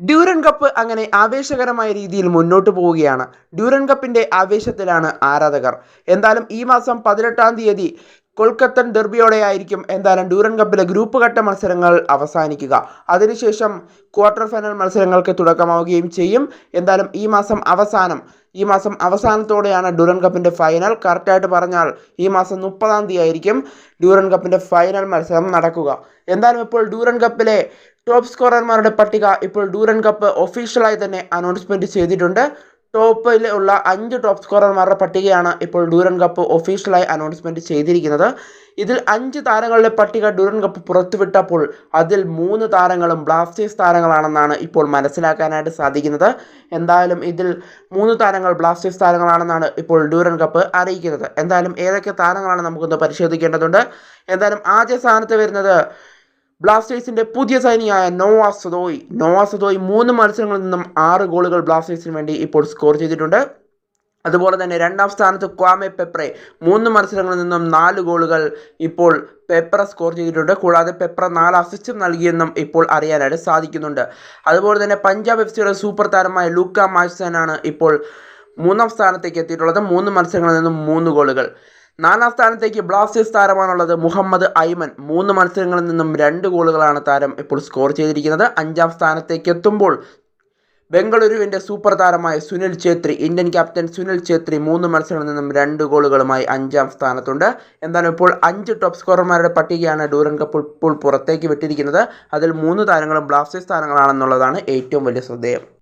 Durand cup അങ്ങനെ ആവേശകരമായ രീതിയിൽ മുന്നോട്ട് പോവുകയാണ്. ഡ്യൂറൻ കപ്പിന്റെ ആവേശത്തിലാണ് ആരാധകർ. എന്തായാലും ഈ മാസം പതിനെട്ടാം തീയതി കൊൽക്കത്തൻ ഡെർബിയോടെയായിരിക്കും എന്തായാലും ഡ്യൂറൻ കപ്പിലെ ഗ്രൂപ്പ് ഘട്ട മത്സരങ്ങൾ അവസാനിക്കുക. അതിനുശേഷം ക്വാർട്ടർ ഫൈനൽ മത്സരങ്ങൾക്ക് തുടക്കമാവുകയും ചെയ്യും. എന്തായാലും ഈ മാസം അവസാനം ഈ മാസം അവസാനത്തോടെയാണ് ഡ്യൂറൻ കപ്പിന്റെ ഫൈനൽ കറക്റ്റായിട്ട് പറഞ്ഞാൽ ഈ മാസം മുപ്പതാം തീയതി ആയിരിക്കും ഡ്യൂറൻ കപ്പിന്റെ ഫൈനൽ മത്സരം നടക്കുക. എന്തായാലും ഇപ്പോൾ ഡ്യൂറൻ കപ്പിലെ ടോപ്പ് സ്കോറർമാരുടെ പട്ടിക ഇപ്പോൾ ഡ്യൂറൻ കപ്പ് ഒഫീഷ്യലായി തന്നെ അനൗൺസ്മെന്റ് ചെയ്തിട്ടുണ്ട്. ടോപ്പിൽ ഉള്ള അഞ്ച് ടോപ്പ് സ്കോറർമാരുടെ പട്ടികയാണ് ഇപ്പോൾ ഡൂരൻ കപ്പ് ഒഫീഷ്യലായി അനൗൺസ്മെന്റ് ചെയ്തിരിക്കുന്നത്. ഇതിൽ അഞ്ച് താരങ്ങളുടെ പട്ടിക ഡൂരൻ കപ്പ് പുറത്തുവിട്ടപ്പോൾ അതിൽ മൂന്ന് താരങ്ങളും ബ്ലാസ്റ്റേഴ്സ് താരങ്ങളാണെന്നാണ് ഇപ്പോൾ മനസ്സിലാക്കാനായിട്ട് സാധിക്കുന്നത്. എന്തായാലും ഇതിൽ മൂന്ന് താരങ്ങൾ ബ്ലാസ്റ്റേഴ്സ് താരങ്ങളാണെന്നാണ് ഇപ്പോൾ ഡൂരൻ കപ്പ് അറിയിക്കുന്നത്. എന്തായാലും ഏതൊക്കെ താരങ്ങളാണ് നമുക്കൊന്ന് പരിശോധിക്കേണ്ടതുണ്ട്? എന്തായാലും ആദ്യ സ്ഥാനത്ത് വരുന്നത് ബ്ലാസ്റ്റേഴ്സിന്റെ പുതിയ സൈനിയായ നോവാ സദോയ്. നോവാ സദോയ് മൂന്ന് മത്സരങ്ങളിൽ നിന്നും ആറ് ഗോളുകൾ ബ്ലാസ്റ്റേഴ്സിന് വേണ്ടി ഇപ്പോൾ സ്കോർ ചെയ്തിട്ടുണ്ട്. അതുപോലെ തന്നെ രണ്ടാം സ്ഥാനത്ത് ക്വാമെ പെപ്രെ മൂന്ന് മത്സരങ്ങളിൽ നിന്നും നാല് ഗോളുകൾ ഇപ്പോൾ പെപ്ര സ്കോർ ചെയ്തിട്ടുണ്ട്. കൂടാതെ പെപ്ര നാല് അസിസ്റ്റും നൽകിയെന്നും ഇപ്പോൾ അറിയാനായിട്ട് സാധിക്കുന്നുണ്ട്. അതുപോലെ തന്നെ പഞ്ചാബ് എഫ് സിയുടെ സൂപ്പർ താരമായ ലൂക്ക മാസനാണ് ഇപ്പോൾ മൂന്നാം സ്ഥാനത്തേക്ക് എത്തിയിട്ടുള്ളത്. മൂന്ന് മത്സരങ്ങളിൽ നിന്നും മൂന്ന് ഗോളുകൾ. നാലാം സ്ഥാനത്തേക്ക് ബ്ലാസ്റ്റേഴ്സ് താരമാണുള്ളത് മുഹമ്മദ് ഐമൻ. മൂന്ന് മത്സരങ്ങളിൽ നിന്നും രണ്ട് ഗോളുകളാണ് താരം ഇപ്പോൾ സ്കോർ ചെയ്തിരിക്കുന്നത്. അഞ്ചാം സ്ഥാനത്തേക്ക് എത്തുമ്പോൾ ബംഗളൂരുവിന്റെ സൂപ്പർ താരമായ സുനിൽ ഛേത്രി ഇന്ത്യൻ ക്യാപ്റ്റൻ സുനിൽ ഛേത്രി മൂന്ന് മത്സരങ്ങളിൽ നിന്നും രണ്ട് ഗോളുകളുമായി അഞ്ചാം സ്ഥാനത്തുണ്ട്. എന്തായാലും ഇപ്പോൾ അഞ്ച് ടോപ്പ് സ്കോറർമാരുടെ പട്ടികയാണ് ഡൂറൻ കപ്പ് ഇപ്പോൾ പുറത്തേക്ക് വിട്ടിരിക്കുന്നത്. അതിൽ മൂന്ന് താരങ്ങളും ബ്ലാസ്റ്റേഴ്സ് താരങ്ങളാണെന്നുള്ളതാണ് ഏറ്റവും വലിയ ശ്രദ്ധേയം.